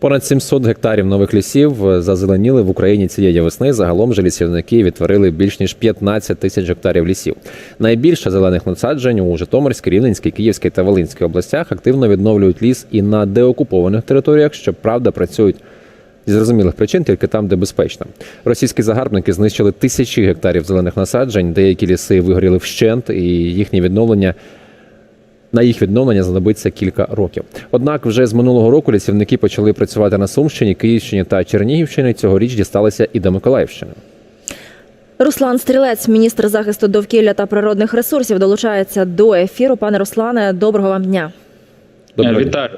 Понад 700 гектарів нових лісів е, зазеленіли в Україні цієї весни. Загалом же лісівники відтворили більш ніж 15 тисяч гектарів лісів. Найбільше зелених насаджень у Житомирській, Рівненській, Київській та Волинській областях активно відновлюють ліс і на деокупованих територіях, що правда працюють. Зі зрозумілих причин тільки там, де безпечно. Російські загарбники знищили тисячі гектарів зелених насаджень, деякі ліси вигоріли вщент, і їхнє відновлення на їх відновлення знадобиться кілька років. Однак, вже з минулого року лісівники почали працювати на Сумщині, Київщині та Чернігівщині. Цьогоріч дісталися і до Миколаївщини. Руслан Стрілець, міністр захисту довкілля та природних ресурсів, долучається до ефіру. Пане Руслане, доброго вам дня. Доброго дня. Вітаю.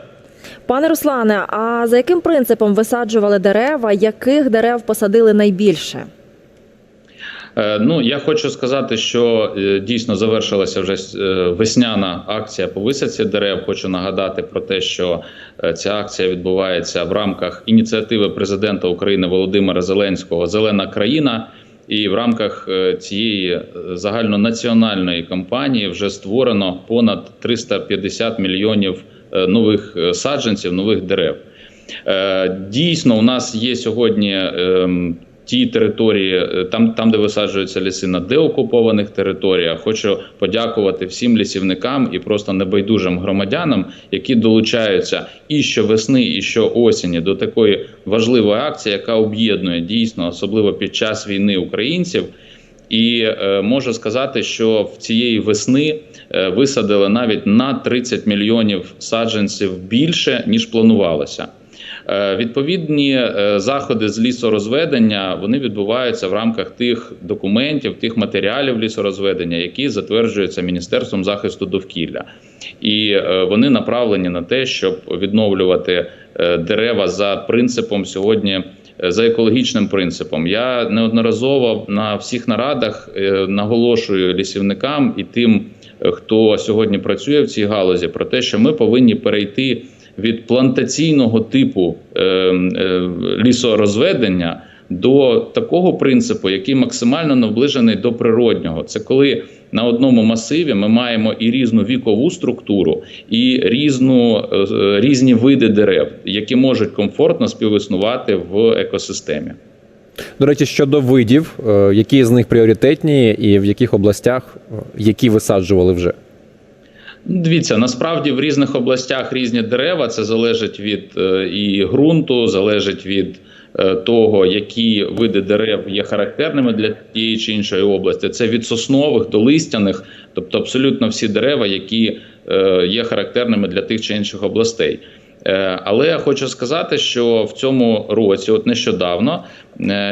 Пане Руслане, а за яким принципом висаджували дерева? Яких дерев посадили найбільше? Е, Ну я хочу сказати, що е, дійсно завершилася вже е, весняна акція по висадці дерев. Хочу нагадати про те, що ця акція відбувається в рамках ініціативи президента України Володимира Зеленського Зелена країна. І в рамках цієї загальнонаціональної кампанії вже створено понад 350 мільйонів нових саджанців, нових дерев. Дійсно, у нас є сьогодні ем, ті території, е, там, там, де висаджуються ліси на деокупованих територіях. Хочу подякувати всім лісівникам і просто небайдужим громадянам, які долучаються і щовесни, і щоосені до такої важливої акції, яка об'єднує дійсно, особливо під час війни українців. І е, можу сказати, що в цієї весни е, висадили навіть на 30 мільйонів саджанців більше ніж планувалося. Е, Відповідні е, заходи з лісорозведення вони відбуваються в рамках тих документів, тих матеріалів лісорозведення, які затверджуються Міністерством захисту довкілля, і е, вони направлені на те, щоб відновлювати дерева за принципом сьогодні. За екологічним принципом я неодноразово на всіх нарадах наголошую лісівникам і тим, хто сьогодні працює в цій галузі, про те, що ми повинні перейти від плантаційного типу е, е, лісорозведення до такого принципу, який максимально наближений до природнього. Це коли на одному масиві ми маємо і різну вікову структуру, і різну е, різні види дерев, які можуть комфортно співіснувати в екосистемі. До речі, щодо видів, е, які з них пріоритетні і в яких областях е, які висаджували вже. Дивіться, насправді в різних областях різні дерева. Це залежить від е, і ґрунту, залежить від е, того, які види дерев є характерними для тієї чи іншої області. Це від соснових до листяних, тобто абсолютно всі дерева, які е, є характерними для тих чи інших областей. Але я хочу сказати, що в цьому році, от нещодавно,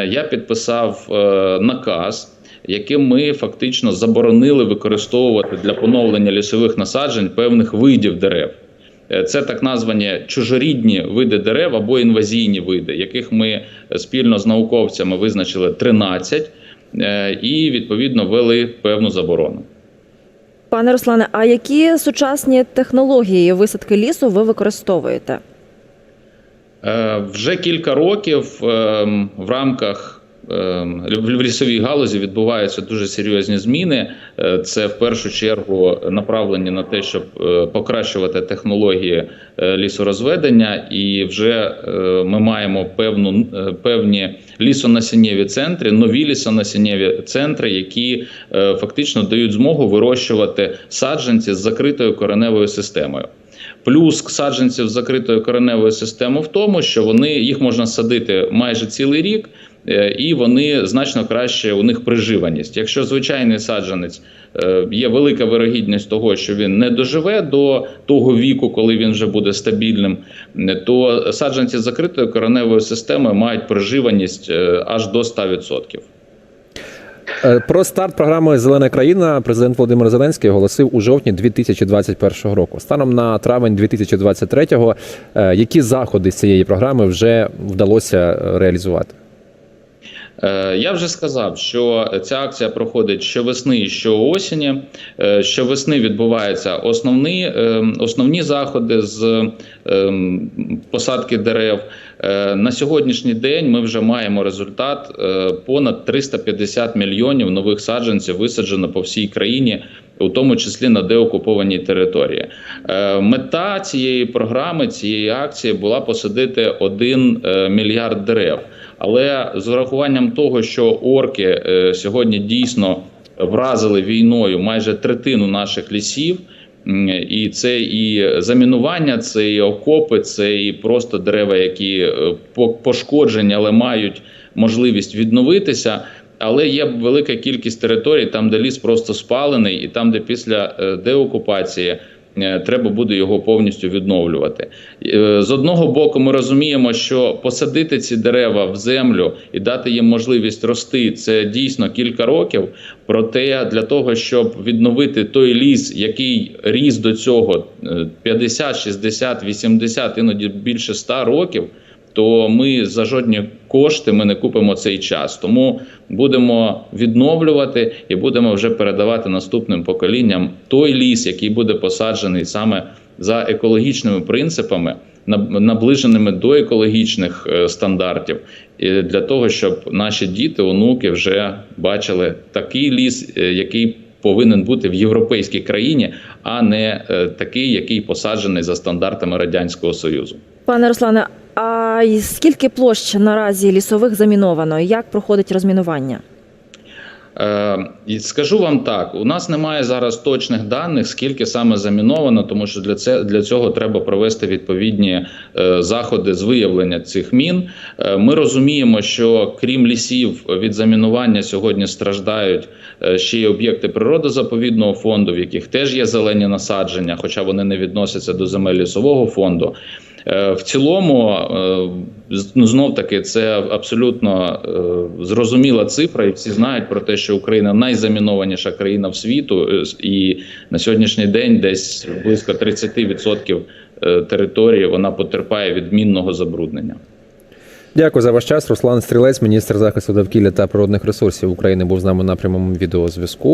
я підписав наказ яким ми фактично заборонили використовувати для поновлення лісових насаджень певних видів дерев. Е, Це так названі чужорідні види дерев або інвазійні види, яких ми спільно з науковцями визначили 13 е, і відповідно ввели певну заборону. Пане Руслане, а які сучасні технології висадки лісу ви використовуєте? Е, Вже кілька років ем, в рамках в лісовій галузі відбуваються дуже серйозні зміни. Е, Це в першу чергу направлені на те, щоб е, покращувати технології е, лісорозведення, і вже ми маємо певну певні лісонасіннєві центри, нові лісонасіннєві центри, які фактично дають змогу вирощувати саджанці з закритою кореневою системою. Плюс саджанців закритою кореневою системою в тому, що вони їх можна садити майже цілий рік, і вони значно краще у них приживаність. Якщо звичайний саджанець е, є велика вирогідність того, що він не доживе до того віку, коли він вже буде стабільним, е, то саджанці з закритою кореневою системою мають приживаність е, аж до 100%. Е, Про старт програми Зелена країна президент Володимир Зеленський оголосив у жовтні 2021 року. Станом на травень 2023-го, е, які заходи з цієї програми вже вдалося е, реалізувати? Е, Я вже сказав, що ця акція проходить щовесни і щоосені. Е, Щовесни відбуваються основні, е, основні заходи з посадки дерев. На сьогоднішній день ми вже маємо результат понад 350 мільйонів нових саджанців висаджено по всій країні у тому числі на деокупованій території. Мета цієї програми, цієї акції була посадити 1 мільярд дерев. Але з урахуванням того, що орки е, сьогодні дійсно вразили війною майже третину наших лісів. І це і замінування, це і окопи, це і просто дерева, які е, пошкоджені, але мають можливість відновитися. Але є велика кількість територій, там, де ліс просто спалений, і там, де після е, деокупації треба буде його повністю відновлювати. Е, З одного боку, ми розуміємо, що посадити ці дерева в землю і дати їм можливість рости, це дійсно кілька років. Проте для того, щоб відновити той ліс, який ріс до цього е, 50, 60, 80, іноді більше 100 років, то ми за жодні кошти ми не купимо цей час. Тому будемо відновлювати і будемо вже передавати наступним поколінням той ліс, який буде посаджений саме за екологічними принципами, наближеними до екологічних е, стандартів, для того, щоб наші діти, онуки вже бачили такий ліс, е, який повинен бути в європейській країні, а не е, такий, який посаджений за стандартами радянського союзу. Пане Руслане, а скільки площ наразі лісових заміновано? Як проходить розмінування? Е, скажу вам так: у нас немає зараз точних даних, скільки саме заміновано, тому що для це для цього треба провести відповідні е, заходи з виявлення цих мін. Е, ми розуміємо, що крім лісів від замінування сьогодні страждають ще й об'єкти природозаповідного фонду, в яких теж є зелені насадження, хоча вони не відносяться до земель лісового фонду. Е, В цілому, е, ну знов таки, це абсолютно е, зрозуміла цифра, і всі знають про те, що Україна найзамінованіша країна в світу, і на сьогоднішній день десь близько 30% е, території вона потерпає від мінного забруднення. Дякую за ваш час. Руслан Стрілець, міністр захисту довкілля та природних ресурсів України, був з нами на прямому відеозв'язку.